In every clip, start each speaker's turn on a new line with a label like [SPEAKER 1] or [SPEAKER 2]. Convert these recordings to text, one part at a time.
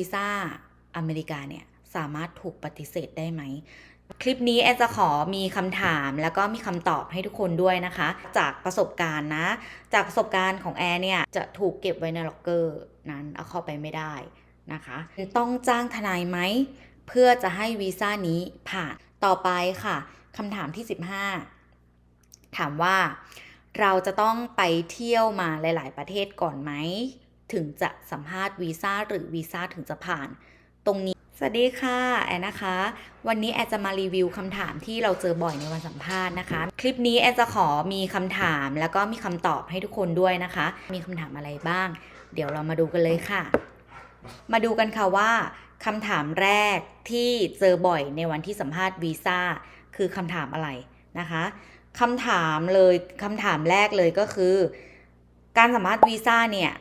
[SPEAKER 1] วีซ่าอเมริกาเนี่ยสามารถถูกปฏิเสธได้ไหม คลิปนี้แอนจะขอมีคำถามแล้วก็มีคำตอบให้ทุกคนด้วยนะคะ จากประสบการณ์นะ จากประสบการณ์ของแอร์เนี่ยจะถูกเก็บไว้ในล็อกเกอร์นั้นเอาเข้าไปไม่ได้นะคะ ต้องจ้างทนายไหม เพื่อจะให้วีซ่านี้ผ่านต่อไปค่ะคำถามที่ 15 ถามว่าเราจะต้องไปเที่ยวมาหลาย ๆ ประเทศก่อนไหม ถึงจะสัมภาษณ์วีซ่าหรือวีซ่าถึงจะผ่าน ตรงนี้ สวัสดีค่ะแอนนะคะ วันนี้แอนจะมารีวิวคำถามที่เราเจอบ่อยในวันสัมภาษณ์นะคะ คลิปนี้แอนจะขอมีคำถามแล้วก็มีคำตอบให้ทุกคนด้วยนะคะ มีคำถามอะไรบ้าง เดี๋ยวเรามาดูกันเลยค่ะ มาดูกันค่ะว่าคำถามแรกที่เจอบ่อยในวันที่สัมภาษณ์วีซ่าคือคำถามอะไรนะคะคำถามเลยคำถามแรกเลยก็คือ การสัมภาษณ์วีซ่าเนี่ย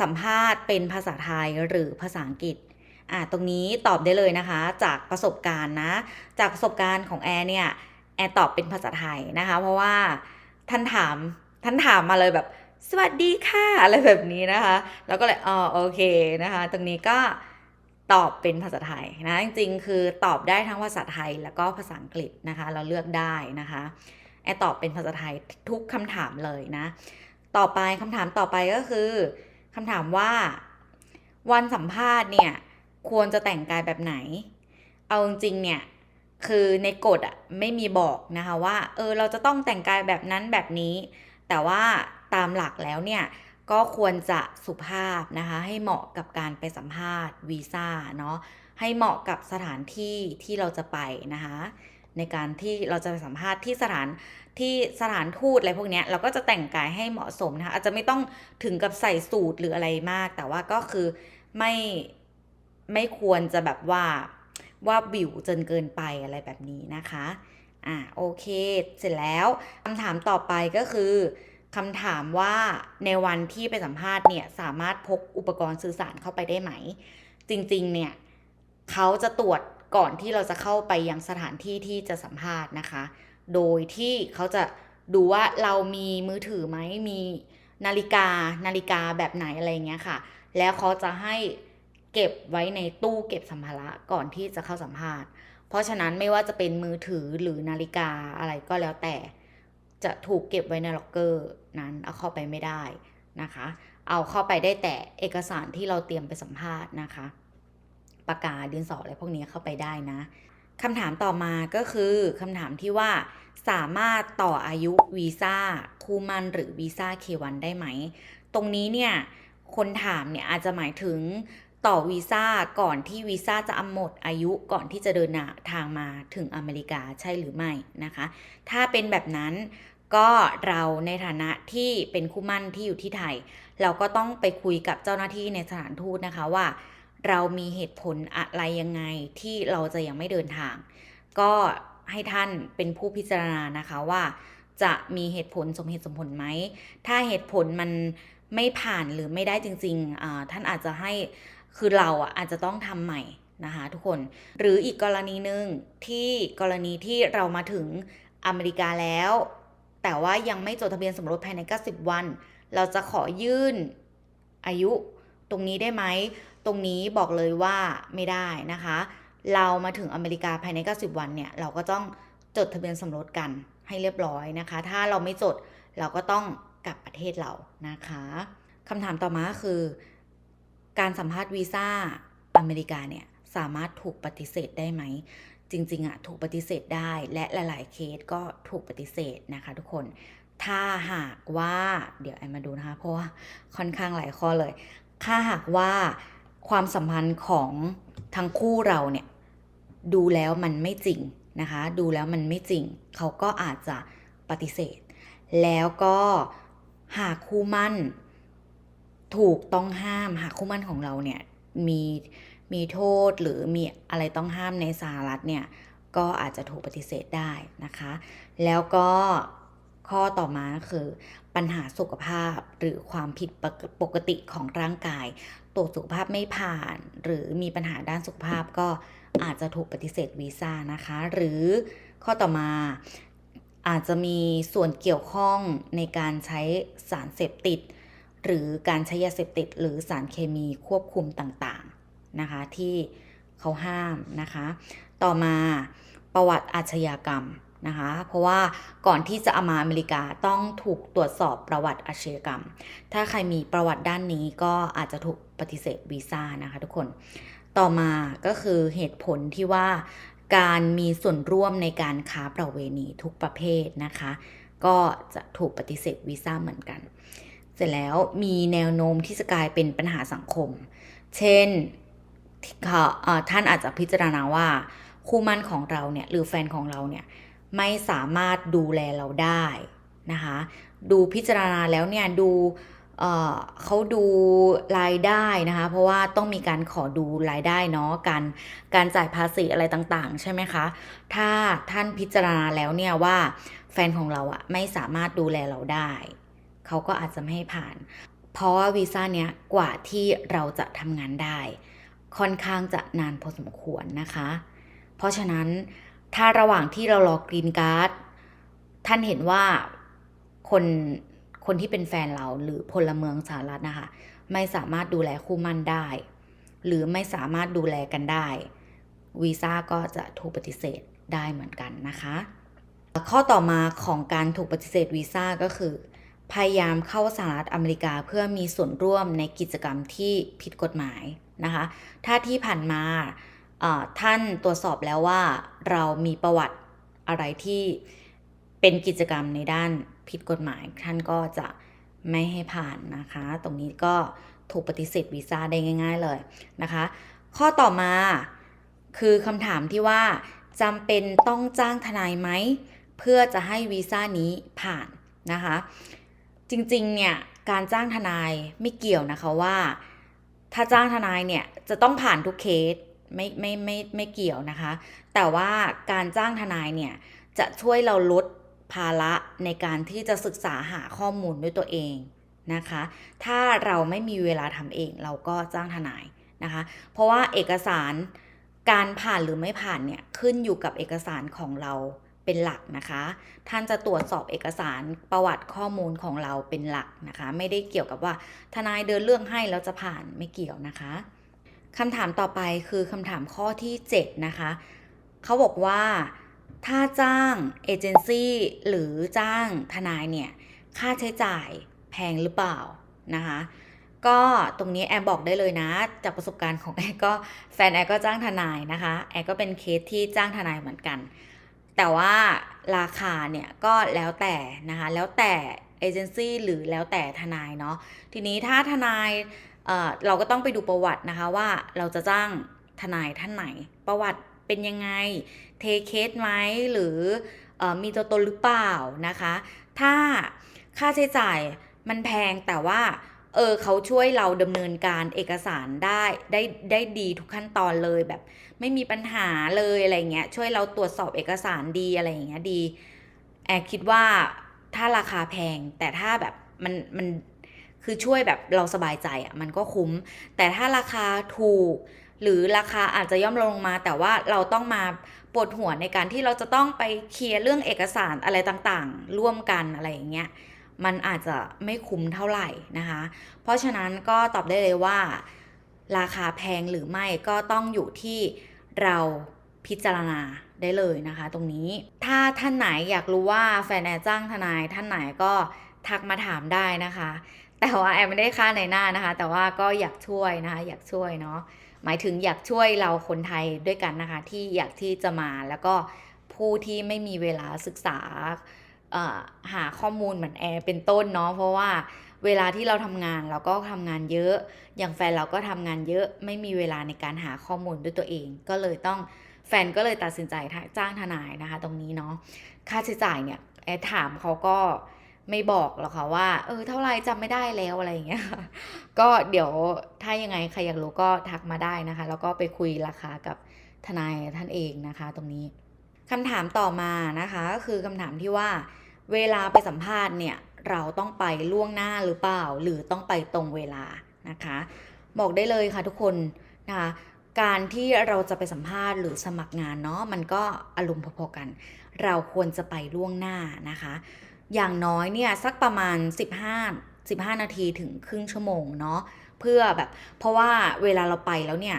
[SPEAKER 1] สัมภาษณ์เป็นภาษาไทยหรือภาษาอังกฤษอ่าตรงนี้ตอบได้เลยนะคะ จากประสบการณ์นะ จากประสบการณ์ของแอร์เนี่ย แอร์ตอบเป็นภาษาไทยนะคะ เพราะว่าท่านถามท่านถามมาเลยแบบ สวัสดีค่ะอะไรแบบนี้นะคะ แล้วก็เลยอ๋อโอเคนะคะ ตรงนี้ก็ตอบเป็นภาษาไทยนะจริงๆ คือตอบได้ทั้งภาษาไทยแล้วก็ภาษาอังกฤษนะคะ เราเลือกได้นะคะแอร์ตอบเป็นภาษาไทยทุกคำถามเลยนะ ต่อไปคำถามต่อไปก็คือ คำถามว่า วันสัมภาษณ์เนี่ย ควรจะแต่งกายแบบไหน เอาจริงเนี่ย คือในกฎอะไม่มีบอกนะคะว่า เออเราจะต้องแต่งกายแบบนั้นแบบนี้ แต่ว่าตามหลักแล้วเนี่ย ก็ควรจะสุภาพนะคะ ให้เหมาะกับการไปสัมภาษณ์วีซ่าเนาะให้เหมาะกับสถานที่ที่เราจะไปนะคะ ในการที่เราจะไปสัมภาษณ์ที่สถาน ที่สถานทูตอะไรพวกนี้เราก็จะแต่งกายให้เหมาะสมนะคะอาจจะไม่ต้องถึงกับใส่สูทหรืออะไรมาก แต่ว่าก็คือไม่ไม่ควรจะแบบว่าว่าวิวจนเกินไปอะไรแบบนี้นะคะอ่าโอเค เสร็จแล้วคำถามต่อไปก็คือคำถามว่าในวันที่ไปสัมภาษณ์เนี่ยสามารถพกอุปกรณ์สื่อสารเข้าไปได้ไหม จริงๆเนี่ยเขาจะตรวจก่อนที่เราจะเข้าไปยังสถานที่ที่จะสัมภาษณ์นะคะ โดยที่เขาจะดูว่าเรามีมือถือไหมมีนาฬิกานาฬิกาแบบไหนอะไรเงี้ยค่ะ แล้วเขาจะให้เก็บไว้ในตู้เก็บสัมภาระก่อนที่จะเข้าสัมภาษณ์ เพราะฉะนั้นไม่ว่าจะเป็นมือถือหรือนาฬิกาอะไรก็แล้วแต่ จะถูกเก็บไว้ในล็อกเกอร์นั้นเอาเข้าไปไม่ได้นะคะ เอาเข้าไปได้แต่เอกสารที่เราเตรียมไปสัมภาษณ์นะคะ ปากกาดินสออะไรพวกนี้เข้าไปได้นะ คำถามต่อมาก็คือคำถามที่ว่าสามารถต่ออายุวีซ่าคู่มันหรือวีซ่าเควนได้ไหม ตรงนี้เนี่ย คนถามเนี่ยอาจจะหมายถึงต่อวีซ่าก่อนที่วีซ่าจะอหมดอายุก่อนที่จะเดินทางมาถึงอเมริกาใช่หรือไม่นะคะ ถ้าเป็นแบบนั้นก็เราในฐานะที่เป็นคู่มั่นที่อยู่ที่ไทย เราก็ต้องไปคุยกับเจ้าหน้าที่ในสถานทูตนะคะว่า เรามีเหตุผลอะไรยังไงที่เราจะยังไม่เดินทาง ก็ให้ท่านเป็นผู้พิจารณานะคะว่า จะมีเหตุผลสมเหตุสมผลไหม ถ้าเหตุผลมันไม่ผ่านหรือไม่ได้จริงๆ ท่านอาจจะให้คือเราอาจจะต้องทำใหม่นะคะทุกคนหรืออีกกรณีหนึ่งที่กรณีที่เรามาถึงอเมริกาแล้ว แต่ว่ายังไม่จดทะเบียนสมรสภายใน 90 วัน เราจะขอยื่นอายุตรงนี้ได้ไหม ตรงนี้บอกเลยว่าไม่ได้นะคะ เรามาถึงอเมริกาภายใน 90 วันเนี่ย เราก็ต้องจดทะเบียนสมรสกันให้เรียบร้อยนะคะ ถ้าเราไม่จดเราก็ต้องกลับประเทศเรานะคะคำถามต่อมาคือ การสัมภาษณ์วีซ่าอเมริกาเนี่ยสามารถถูกปฏิเสธได้ไหม จริงๆอะถูกปฏิเสธได้และหลาย ๆ เคสก็ถูกปฏิเสธนะคะ ทุกคนถ้าหากว่าเดี๋ยวไอมาดูนะคะ เพราะว่าค่อนข้างหลายข้อเลย ถ้าหากว่า ความสัมพันธ์ของทั้งคู่เราเนี่ยดูแล้วมันไม่จริงนะคะ ดูแล้วมันไม่จริง เขาก็อาจจะปฏิเสธ แล้วก็หากคู่มั่น ถูกต้องห้าม หากคู่มั่นของเราเนี่ยมีมีโทษหรือมีอะไรต้องห้ามในสหรัฐเนี่ยก็อาจจะถูกปฏิเสธได้นะคะ แล้วก็ข้อต่อมาคือ ปัญหาสุขภาพหรือความผิดปกติของร่างกาย ตรวจสุขภาพไม่ผ่าน หรือมีปัญหาด้านสุขภาพก็อาจจะถูกปฏิเสธวีซ่านะคะ หรือข้อต่อมาอาจจะมีส่วนเกี่ยวข้องในการใช้สารเสพติด หรือการใช้ยาเสพติด หรือสารเคมีควบคุมต่างๆนะคะที่เขาห้ามนะคะ ต่อมาประวัติอาชญากรรม นะคะ เพราะว่าก่อนที่จะเอามาอเมริกาต้องถูกตรวจสอบประวัติอาชญากรรม ถ้าใครมีประวัติด้านนี้ก็อาจจะถูกปฏิเสธวีซ่านะคะทุกคน ต่อมาก็คือเหตุผลที่ว่าการมีส่วนร่วมในการค้าประเวณีทุกประเภทนะคะ ก็จะถูกปฏิเสธวีซ่าเหมือนกัน เสร็จแล้วมีแนวโน้มที่จะกลายเป็นปัญหาสังคม เช่นท่านอาจจะพิจารณาว่าคู่มั่นของเราเนี่ยหรือแฟนของเราเนี่ย ไม่สามารถดูแลเราได้นะคะดูพิจารณาแล้วเนี่ยดูเเขาดูรายได้นะคะเพราะว่าต้องมีการขอดูรายได้เนาะการการจ่ายภาษีอะไรต่างๆ ใช่ไหมคะ ถ้าท่านพิจารณาแล้วเนี่ยว่าแฟนของเราอะไม่สามารถดูแลเราได้ เขาก็อาจจะไม่ให้ผ่าน เพราะว่าวีซ่าเนี้ยกว่าที่เราจะทำงานได้ ค่อนข้างจะนานพอสมควรนะคะ เพราะฉะนั้น ถ้าระหว่างที่เรารอกรีนการ์ดท่านเห็นว่าคนคนที่เป็นแฟนเราหรือพลเมืองสหรัฐนะคะ ไม่สามารถดูแลคู่มั่นได้ หรือไม่สามารถดูแลกันได้วีซ่าก็จะถูกปฏิเสธได้เหมือนกันนะคะ ข้อต่อมาของการถูกปฏิเสธวีซ่าก็คือ พยายามเข้าสหรัฐอเมริกาเพื่อมีส่วนร่วมในกิจกรรมที่ผิดกฎหมายนะคะ ถ้าที่ผ่านมา ท่านตรวจสอบแล้วว่าเรามีประวัติอะไรที่เป็นกิจกรรมในด้านผิดกฎหมาย ท่านก็จะไม่ให้ผ่านนะคะ ตรงนี้ก็ถูกปฏิเสธวีซ่าได้ง่าย ๆเลยนะคะ ข้อต่อมาคือคำถามที่ว่าจำเป็นต้องจ้างทนายไหม เพื่อจะให้วีซ่านี้ผ่านนะคะ จริงๆเนี่ยการจ้างทนายไม่เกี่ยวนะคะว่า ถ้าจ้างทนายเนี่ยจะต้องผ่านทุกเคส ไม่ไม่ไม่ไม่เกี่ยวนะคะ แต่ว่าการจ้างทนายเนี่ยจะช่วยเราลดภาระในการที่จะศึกษาหาข้อมูลด้วยตัวเองนะคะ ถ้าเราไม่มีเวลาทำเองเราก็จ้างทนายนะคะ เพราะว่าเอกสารการผ่านหรือไม่ผ่านเนี่ยขึ้นอยู่กับเอกสารของเราเป็นหลักนะคะ ท่านจะตรวจสอบเอกสารประวัติข้อมูลของเราเป็นหลักนะคะ ไม่ได้เกี่ยวกับว่าทนายเดินเรื่องให้แล้วจะผ่านไม่เกี่ยวนะคะ คำถามต่อไปคือคำถามข้อที่ 7 นะคะ เขาบอกว่าถ้าจ้างเอเจนซี่หรือจ้างทนายเนี่ย ค่าใช้จ่ายแพงหรือเปล่านะคะ ก็ตรงนี้แอร์บอกได้เลยนะ จากประสบการณ์ของแอก็แฟนแอก็จ้างทนายนะคะ แอก็เป็นเคสที่จ้างทนายเหมือนกัน แต่ว่าราคาเนี่ยก็แล้วแต่นะคะ แล้วแต่เอเจนซี่หรือแล้วแต่ทนายเนาะ ทีนี้ถ้าทนาย เราก็ต้องไปดูประวัตินะคะว่าเราจะจ้างทนายท่านไหน ประวัติเป็นยังไง เทเคสไหมหรืออมีตัวตนหรือเปล่านะคะ ถ้าค่าใช้จ่ายมันแพงแต่ว่าเออเขาช่วยเราดำเนินการเอกสารได้ได้ได้ดีทุกขั้นตอนเลยแบบ ไม่มีปัญหาเลยอะไรเงี้ยช่วยเราตรวจสอบเอกสารดีอะไรอย่างเงี้ยดีแอบคิดว่าถ้าราคาแพงแต่ถ้าแบบมันมัน คือช่วยแบบเราสบายใจอะ่ะมันก็คุ้ม แต่ถ้าราคาถูก หรือราคาอาจจะย่อมลงมา แต่ว่าเราต้องมาปวดหัวในการที่เราจะต้องไปเคลียร์เรื่องเอกสารอะไรต่างๆ ร่วมกันอะไรอย่างเงี้ยมันอาจจะไม่คุ้มเท่าไหร่นะคะ เพราะฉะนั้นก็ตอบได้เลยว่า ราคาแพงหรือไม่ก็ต้องอยู่ที่เราพิจารณาได้เลยนะคะ ตรงนี้ ถ้าท่านไหนอยากรู้ว่าแฟนแอร์จ้างทนายท่านไหนก็ทักมาถามได้นะคะ แต่ว่าแอร์ไม่ได้ค่าในหน้านะคะ แต่ว่าก็อยากช่วยนะคะ อยากช่วยเนาะหมายถึงอยากช่วยเราคนไทยด้วยกันนะคะ ที่อยากที่จะมาแล้วก็ผู้ที่ไม่มีเวลาศึกษาหาข้อมูลเหมือนแอร์เป็นต้นเนาะเพราะว่าเวลาที่เราทำงานเราก็ทำงานเยอะ อย่างแฟนเราก็ทำงานเยอะไม่มีเวลาในการหาข้อมูลด้วยตัวเอง ก็เลยต้องแฟนก็เลยตัดสินใจจ้างทนายนะคะ ตรงนี้เนาะค่าใช้จ่ายเนี่ยแอดถามเขาก็ ไม่บอกหรอกค่ะว่า เออ เท่าไรจำไม่ได้แล้วอะไรอย่างเงี้ยก็เดี๋ยวถ้ายังไงใครอยากรู้ก็ทักมาได้นะคะ แล้วก็ไปคุยราคากับทนายท่านเองนะคะ ตรงนี้คำถามต่อมานะคะก็คือคำถามที่ว่า เวลาไปสัมภาษณ์เนี่ย เราต้องไปล่วงหน้าหรือเปล่า หรือต้องไปตรงเวลานะคะ บอกได้เลยค่ะทุกคนนะคะการที่เราจะไปสัมภาษณ์หรือสมัครงานเนาะมันก็อารมณ์พอๆกัน เราควรจะไปล่วงหน้านะคะ อย่างน้อยเนี่ยสักประมาณ 15 15 นาทีถึงครึ่งชั่วโมงเนาะเพื่อแบบเพราะว่าเวลาเราไปแล้วเนี่ย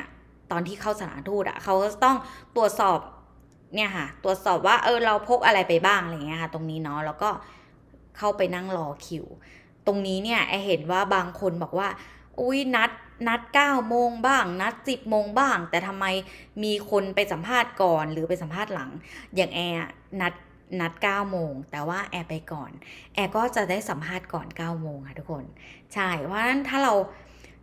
[SPEAKER 1] ตอนที่เข้าสถานทูตอะเขาก็ต้องตรวจสอบเนี่ยค่ะ ตรวจสอบว่าเออเราพกอะไรไปบ้างอะไรเงี้ยค่ะ ตรงนี้เนาะแล้วก็เข้าไปนั่งรอคิว ตรงนี้เนี่ยแอเห็นว่าบางคนบอกว่า อุ้ยนัดนัด9โมงบ้าง นัด10โมงบ้าง แต่ทำไมมีคนไปสัมภาษณ์ก่อนหรือไปสัมภาษณ์หลัง อย่างแอร์นัด นัด 9 โมง แต่ว่าแอร์ไปก่อน แอร์ก็จะได้สัมภาษณ์ก่อน 9 โมงค่ะทุกคน ใช่ เพราะฉะนั้นถ้าเรา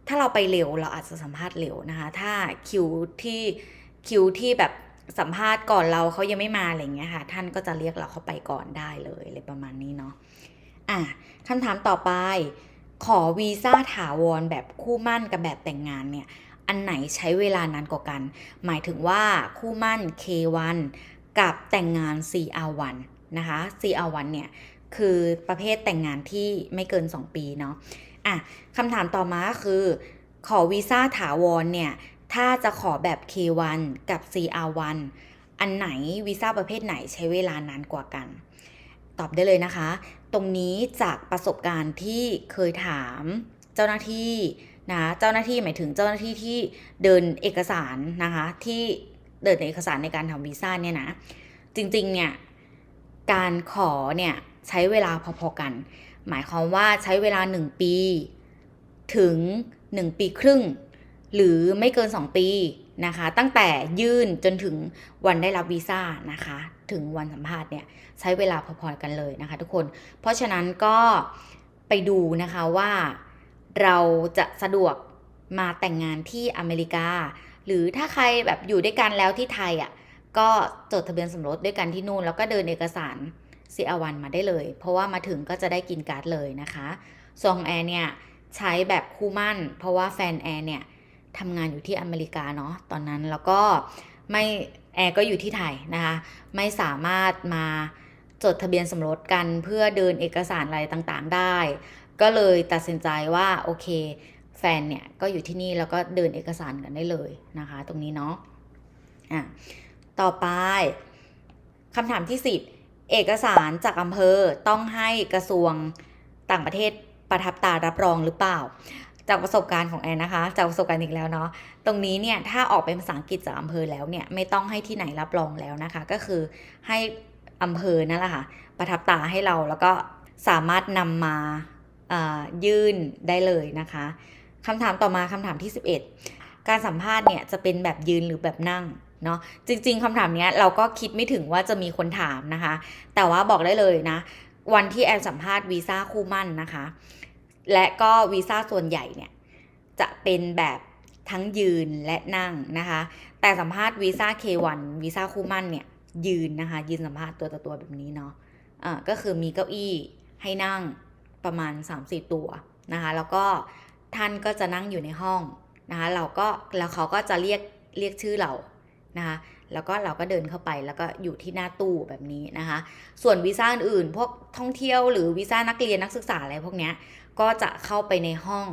[SPEAKER 1] ถ้าเราไปเร็วเราอาจจะสัมภาษณ์เร็วนะคะ ถ้าคิวที่คิวที่แบบสัมภาษณ์ก่อนเราเขายังไม่มาอะไรเงี้ยค่ะ ท่านก็จะเรียกเราเข้าไปก่อนได้เลยอะไรประมาณนี้เนาะ อะคำถามต่อไป ขอวีซ่าถาวรแบบคู่มั่นกับแบบแต่งงานเนี่ย อันไหนใช้เวลานานกว่ากัน หมายถึงว่าคู่มั่น K1 กับแต่งงาน CR1 นะคะ CR1 เนี่ยคือประเภทแต่งงานที่ไม่เกิน 2 ปีเนาะอะคำถามต่อมาก็คือ ขอวีซ่าถาวรเนี่ย ถ้าจะขอแบบ K1 กับ CR1 อันไหนวีซ่าประเภทไหนใช้เวลานานกว่ากัน ตอบได้เลยนะคะ ตรงนี้จากประสบการณ์ที่เคยถามเจ้าหน้าที่นะเจ้าหน้าที่หมายถึงเจ้าหน้าที่ที่เดินเอกสารนะคะที่ เดินเอกสารในการทำวีซ่าเนี่ยนะ จริงๆเนี่ยการขอเนี่ยใช้เวลาพอๆกัน หมายความว่าใช้เวลา 1 ปี ถึง 1 ปีครึ่ง หรือไม่เกิน 2 ปีนะคะ ตั้งแต่ยื่นจนถึงวันได้รับวีซ่านะคะ ถึงวันสัมภาษณ์เนี่ยใช้เวลาพอๆกันเลยนะคะ ทุกคน เพราะฉะนั้นก็ไปดูนะคะว่าเราจะสะดวกมาแต่งงานที่อเมริกา หรือถ้าใครแบบอยู่ด้วยกันแล้วที่ไทยอะก็จดทะเบียนสมรสด้วยกันที่นู่น แล้วก็เดินเอกสาร c ีวันมาได้เลย เพราะว่ามาถึงก็จะได้กินการ์ดเลยนะคะส่วนของแอร์เนี่ยใช้แบบคู่มั่น เพราะว่าแฟนแอร์เนี่ยทำงานอยู่ที่อเมริกาเนาะตอนนั้นแล้วก็ไม่แอร์ก็อยู่ที่ไทยนะคะไม่สามารถมาจดทะเบียนสมรสกันเพื่อเดินเอกสารอะไรต่างๆได้ ก็เลยตัดสินใจว่าโอเค แฟนเนี่ยก็อยู่ที่นี่แล้วก็เดินเอกสารกันได้เลยนะคะ ตรงนี้เนาะอะต่อไปคำถามที่10เอกสารจากอำเภอต้องให้กระทรวงต่างประเทศประทับตารับรองหรือเปล่า จากประสบการณ์ของแอนนะคะ จากประสบการณ์อีกแล้วเนาะตรงนี้เนี่ยถ้าออกเป็นภาษาอังกฤษจากอำเภอแล้วเนี่ยไม่ต้องให้ที่ไหนรับรองแล้วนะคะ ก็คือให้อำเภอนั่นแหละค่ะประทับตาให้เราแล้วก็สามารถนำมายื่นได้เลยนะคะ คำถามต่อมาคำถามที่ 11 การสัมภาษณ์เนี่ยจะเป็นแบบยืนหรือแบบนั่งเนาะจริง ๆคำถามเนี้ยเราก็คิดไม่ถึงว่าจะมีคนถามนะคะ แต่ว่าบอกได้เลยนะ วันที่แอนสัมภาษณ์วีซ่าคู่มั่นนะคะ และก็วีซ่าส่วนใหญ่เนี่ยจะเป็นแบบทั้งยืนและนั่งนะคะ แต่สัมภาษณ์วีซ่า K1 วีซ่าคู่มั่นเนี่ยยืนนะคะ ยืนสัมภาษณ์ตัวต่อตัวแบบนี้เนาะะก็คือมีเก้าอี้ให้นั่งประมาณ3-4ตัวนะคะ แล้วก็ ท่านก็จะนั่งอยู่ในห้องนะคะเราก็แล้วเขาก็จะเรียกเรียกชื่อเรานะคะแล้วก็เราก็เดินเข้าไปแล้วก็อยู่ที่หน้าตู้แบบนี้นะคะ ส่วนวีซ่าอื่นพวกท่องเที่ยวหรือวีซ่านักเรียนนักศึกษาอะไรพวกเนี้ยก็จะเข้าไปในห้อง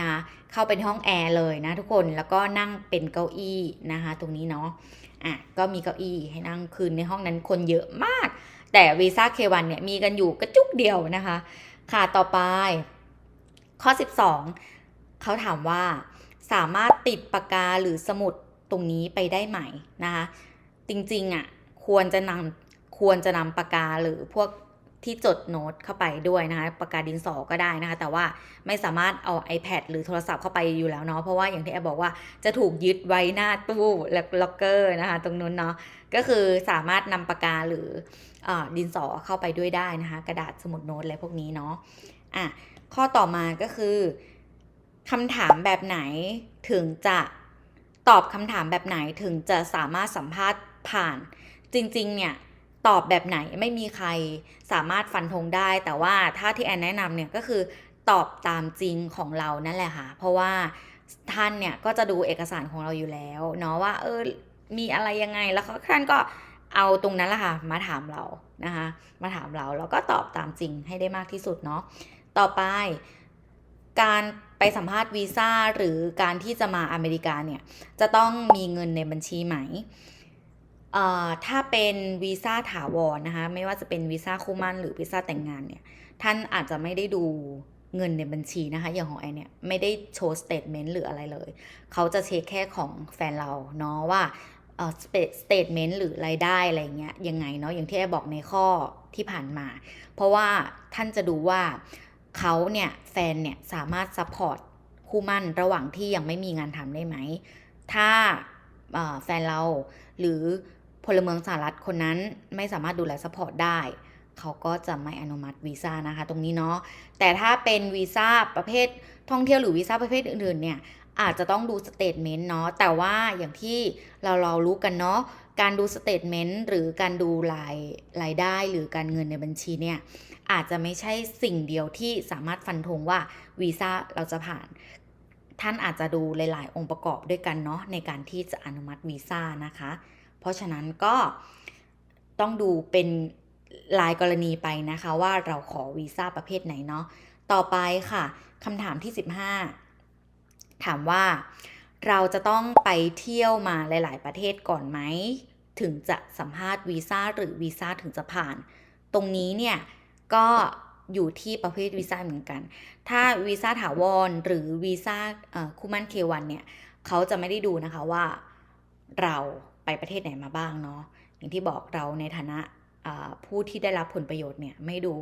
[SPEAKER 1] นะเข้าเป็นห้องแอร์เลยนะทุกคนแล้วก็นั่งเป็นเก้าอี้นะคะตรงนี้เนาะอะก็มีเก้าอี้ให้นั่งคืนในห้องนั้นคนเยอะมาก แต่วีซ่าเควันเนี่ยมีกันอยู่กระจุกเดียวนะคะ ค่ะต่อไป ข้อ 12 เขาถามว่าสามารถติดปากกาหรือสมุดตรงนี้ไปได้ไหมนะคะ จริงๆอะควรจะนำควรจะนำปากกาหรือพวกที่จดโน้ตเข้าไปด้วยนะคะปากกาดินสอก็ได้นะคะ แต่ว่าไม่สามารถเอา iPad หรือโทรศัพท์เข้าไปอยู่แล้วเนาะเพราะว่าอย่างที่แอบบอกว่าจะถูกยึดไว้หน้าตู้และล็อกเกอร์นะคะตรงนู้นเนาะก็คือสามารถนำปากกาหรืออดินสอเข้าไปด้วยได้นะคะ กระดาษสมุดโน้ตอะไรพวกนี้เนาะอะ ข้อต่อมาก็คือคำถามแบบไหนถึงจะตอบคำถามแบบไหนถึงจะสามารถสัมภาษณ์ผ่าน จริง ๆ เนี่ย ตอบแบบไหนไม่มีใครสามารถฟันธงได้ แต่ว่าถ้าที่แอนแนะนำเนี่ยก็คือตอบตามจริงของเรานั่นแหละค่ะ เพราะว่าท่านเนี่ยก็จะดูเอกสารของเราอยู่แล้วเนาะว่าเออมีอะไรยังไงแล้วท่านก็เอาตรงนั้นแหละค่ะมาถามเรานะคะ มาถามเราแล้วก็ตอบตามจริงให้ได้มากที่สุดเนาะ ต่อไป การไปสัมภาษณ์วีซ่าหรือการที่จะมาอเมริกาเนี่ย จะต้องมีเงินในบัญชีไหมถ้าเป็นวีซ่าถาวรนะคะไม่ว่าจะเป็นวีซ่าคู่มั่นหรือวีซ่าแต่งงานเนี่ยท่านอาจจะไม่ได้ดูเงินในบัญชีนะคะอย่างของแอนเนี่ยไม่ได้โชว์สเตทเมนต์หรืออะไรเลย เขาจะเช็คแค่ของแฟนเราเนาะว่าเออสเตทเมนต์หรือรายได้อะไรเงี้ยยังไงเนาะอย่างที่แอบอกในข้อที่ผ่านมา เพราะว่าท่านจะดูว่า เขาเนี่ยแฟนเนี่ยสามารถซัพพอร์ตคู่มั่นระหว่างที่ยังไม่มีงานทำได้ไหม ถ้าแฟนเราหรือพลเมืองสหรัฐคนนั้นไม่สามารถดูแลซัพพอร์ตได้เขาก็จะไม่อนุมัติวีซ่านะคะ ตรงนี้เนาะแต่ถ้าเป็นวีซ่าประเภทท่องเที่ยวหรือวีซ่าประเภทอื่นๆเนี่ย อาจจะต้องดูสเตทเมนต์เนาะแต่ว่าอย่างที่เราเรารู้กันเนาะการดูสเตทเมนต์หรือการดูรายรายได้หรือการเงินในบัญชีเนี่ยอาจจะไม่ใช่สิ่งเดียวที่สามารถฟันธงว่าวีซ่าเราจะผ่าน ท่านอาจจะดูหลาย ๆ องค์ประกอบด้วยกันเนาะในการที่จะอนุมัติวีซ่านะคะ เพราะฉะนั้นก็ต้องดูเป็นรายกรณีไปนะคะว่าเราขอวีซ่าประเภทไหนเนาะต่อไปค่ะคำถามที่ 15 ถามว่าเราจะต้องไปเที่ยวมาหลาย ๆ ประเทศก่อนไหม ถึงจะสัมภาษณ์วีซ่าหรือวีซ่าถึงจะผ่าน ตรงนี้เนี่ยก็อยู่ที่ประเภทวีซ่าเหมือนกัน ถ้าวีซ่าถาวรหรือวีซ่าคู่มั่นเควันเนี่ยเขาจะไม่ได้ดูนะคะว่าเราไปประเทศไหนมาบ้างเนาะอย่างที่บอกเราในฐานะผู้ที่ได้รับผลประโยชน์เนี่ยไม่ดู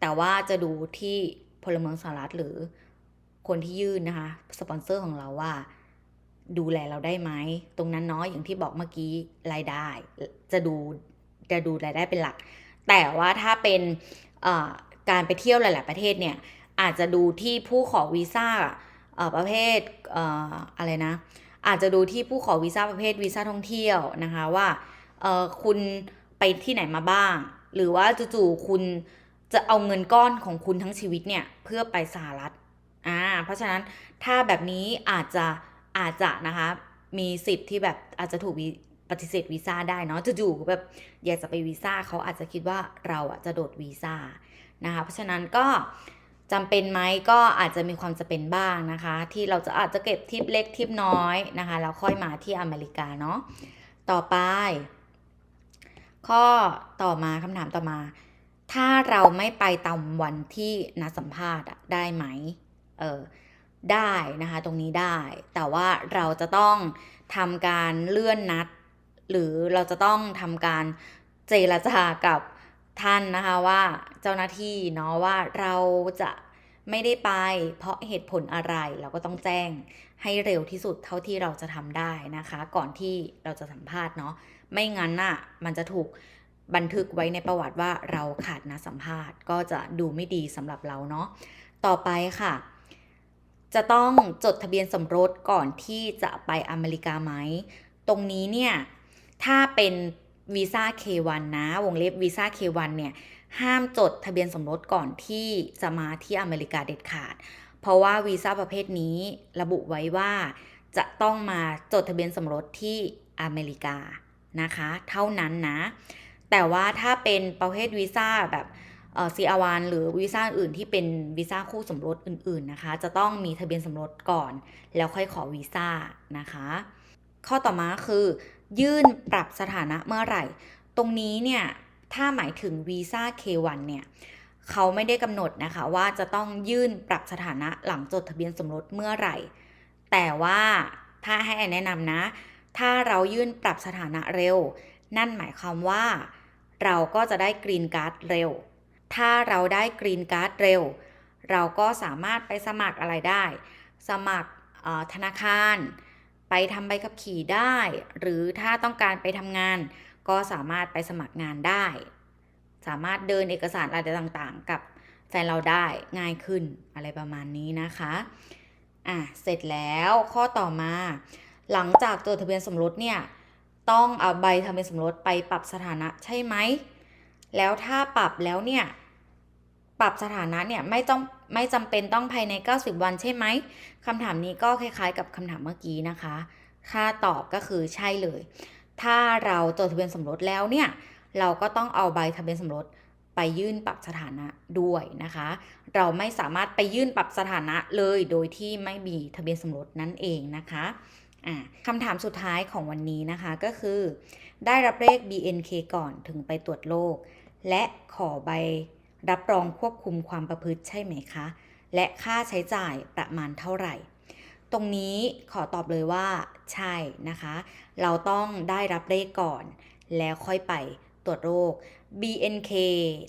[SPEAKER 1] แต่ว่าจะดูที่พลเมืองสหรัฐหรือ คนที่ยื่นนะคะสปอนเซอร์ของเราว่า ดูแลเราได้ไหม ตรงนั้นเนาะอย่างที่บอกเมื่อกี้รายได้ จะดูจะดูรายได้เป็นหลัก แต่ว่าถ้าเป็นการไปเที่ยวหลาย ๆ ประเทศเนี่ยอาจจะดูที่ผู้ขอวีซ่าประเภทเอออะไรนะ อาจจะดูที่ผู้ขอวีซ่าประเภทวีซ่าท่องเที่ยวนะคะว่าคุณไปที่ไหนมาบ้าง หรือว่าจู่ๆคุณจะเอาเงินก้อนของคุณทั้งชีวิตเนี่ยเพื่อไปสหรัฐ อ่าเพราะฉะนั้นถ้าแบบนี้อาจจะอาจจะนะคะมีสิทธิ์ที่แบบอาจจะถูกปฏิเสธวีซ่าได้เนาะจู่ๆแบบอยากจะไปวีซ่าเขาอาจจะคิดว่าเราอะจะโดดวีซ่านะคะเพราะฉะนั้นก็จำเป็นไหมก็อาจจะมีความจะเป็นบ้างนะคะ ที่เราจะอาจจะเก็บทิปเล็กทิปน้อยนะคะแล้วค่อยมาที่อเมริกาเนาะต่อไป ข้อต่อมาคำถามต่อมา ถ้าเราไม่ไปตามวันที่นัดสัมภาษณ์ได้ไหม เออได้นะคะ ตรงนี้ได้ แต่ว่าเราจะต้องทำการเลื่อนนัด หรือเราจะต้องทำการเจรจากับท่านนะคะว่าเจ้าหน้าที่เนาะว่าเราจะไม่ได้ไป เพราะเหตุผลอะไรเราก็ต้องแจ้งให้เร็วที่สุดเท่าที่เราจะทำได้นะคะ ก่อนที่เราจะสัมภาษณ์เนาะไม่งั้นน่ะมันจะถูกบันทึกไว้ในประวัติว่าเราขาดนัดสัมภาษณ์ ก็จะดูไม่ดีสำหรับเราเนาะต่อไปค่ะ จะต้องจดทะเบียนสมรสก่อนที่จะไปอเมริกาไหม ตรงนี้เนี่ย ถ้าเป็นวีซ่า K1 นะ วงเล็บวีซ่า K1 เนี่ย ห้ามจดทะเบียนสมรสก่อนที่จะมาที่อเมริกาเด็ดขาด เพราะว่าวีซ่าประเภทนี้ระบุไว้ว่าจะต้องมาจดทะเบียนสมรสที่อเมริกานะคะ เท่านั้นนะ แต่ว่าถ้าเป็นประเภทวีซ่าแบบ เอ่อ CR1 หรือวีซ่าอื่นที่เป็นวีซ่าคู่สมรสอื่นๆนะคะ จะต้องมีทะเบียนสมรสก่อน แล้วค่อยขอวีซ่านะคะ ข้อต่อมาคือ ยื่นปรับสถานะเมื่อไหร่ ตรงนี้เนี่ยถ้าหมายถึงวีซ่า K1 เนี่ยเขาไม่ได้กำหนดนะคะว่าจะต้องยื่นปรับสถานะหลังจดทะเบียนสมรสเมื่อไหร่ แต่ว่าถ้าให้แนแนะนำนะ ถ้าเรายื่นปรับสถานะเร็ว นั่นหมายความว่า เราก็จะได้กรีนการ์ดเร็ว ถ้าเราได้กรีนการ์ดเร็ว เราก็สามารถไปสมัครอะไรได้ สมัครธนาคาร ไปทำใบขับขี่ได้ หรือถ้าต้องการไปทำงาน ก็สามารถไปสมัครงานได้ สามารถเดินเอกสารอะไรต่างๆ กับแฟนเราได้ง่ายขึ้นอะไรประมาณนี้นะคะอะเสร็จแล้วข้อต่อมา หลังจากจดทะเบียนสมรสเนี่ยต้องเอาใบทะเบียนสมรสไปปรับสถานะใช่ไหมแล้วถ้าปรับแล้วเนี่ย ปรับสถานะเนี่ยไม่ต้องไม่จำเป็นต้องภายใน 90 วันใช่ไหมคำถามนี้ก็คล้ายๆ กับคำถามเมื่อกี้นะคะค่าตอบก็คือใช่เลย ถ้าเราจดทะเบียนสมรสแล้วเนี่ยเราก็ต้องเอาใบทะเบียนสมรสไปยื่นปรับสถานะด้วยนะคะ เราไม่สามารถไปยื่นปรับสถานะเลยโดยที่ไม่มีทะเบียนสมรสนั่นเองนะคะคำถามสุดท้ายของวันนี้นะคะก็คือ ได้รับเลข BNK ก่อนถึงไปตรวจโรคและขอใบ รับรองควบคุมความประพฤติใช่ไหมคะ และค่าใช้จ่ายประมาณเท่าไหร่ ตรงนี้ขอตอบเลยว่า ใช่นะคะ เราต้องได้รับเลขก่อน แล้วค่อยไปตรวจโรค BNK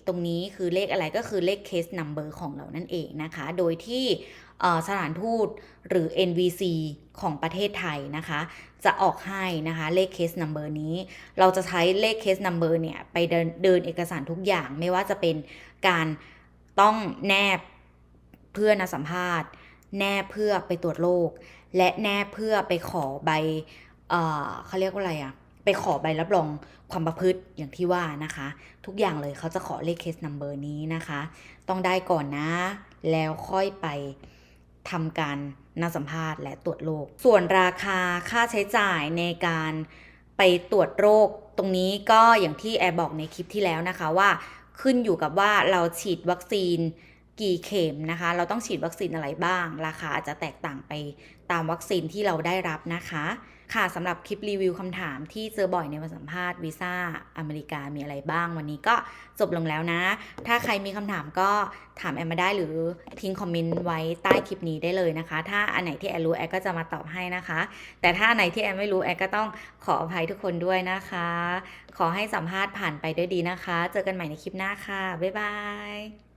[SPEAKER 1] ตรงนี้คือเลขอะไรก็คือเลข case number ของเรานั่นเองนะคะ โดยที่ สถานทูตหรือ NVC ของประเทศไทยนะคะ จะออกให้นะคะเลข case number นี้ เราจะใช้เลข case number เนี่ย ไปเดินเดินเอกสารทุกอย่างไม่ว่าจะเป็นการต้องแนบเพื่อนัดสัมภาษณ์ แนบเพื่อไปตรวจโรคและแนบเพื่อไปขอใบเอเขาเรียกว่าอะไรอะไปขอใบรับรองความประพฤติอย่างที่ว่านะคะ ทุกอย่างเลยเขาจะขอเลข case number นี้นะคะ ต้องได้ก่อนนะ แล้วค่อยไป ทำการนัดสัมภาษณ์และตรวจโรค ส่วนราคาค่าใช้จ่ายในการไปตรวจโรค ตรงนี้ก็อย่างที่แอร์บอกในคลิปที่แล้วนะคะว่า ขึ้นอยู่กับว่าเราฉีดวัคซีนกี่เข็มนะคะ เราต้องฉีดวัคซีนอะไรบ้าง ราคาอาจจะแตกต่างไปตามวัคซีนที่เราได้รับนะคะ ค่ะสำหรับคลิปรีวิวคำถามที่เจอบ่อยในวันสัมภาษณ์วีซ่าอเมริกามีอะไรบ้าง วันนี้ก็จบลงแล้วนะ ถ้าใครมีคำถามก็ถามแอมมาได้หรือทิ้งคอมเมนต์ไว้ใต้คลิปนี้ได้เลยนะคะ ถ้าอันไหนที่แอมรู้แอมก็จะมาตอบให้นะคะ แต่ถ้าอันไหนที่แอมไม่รู้แอมก็ต้องขออภัยทุกคนด้วยนะคะ ขอให้สัมภาษณ์ผ่านไปด้วยดีนะคะ เจอกันใหม่ในคลิปหน้าค่ะบ๊ายบาย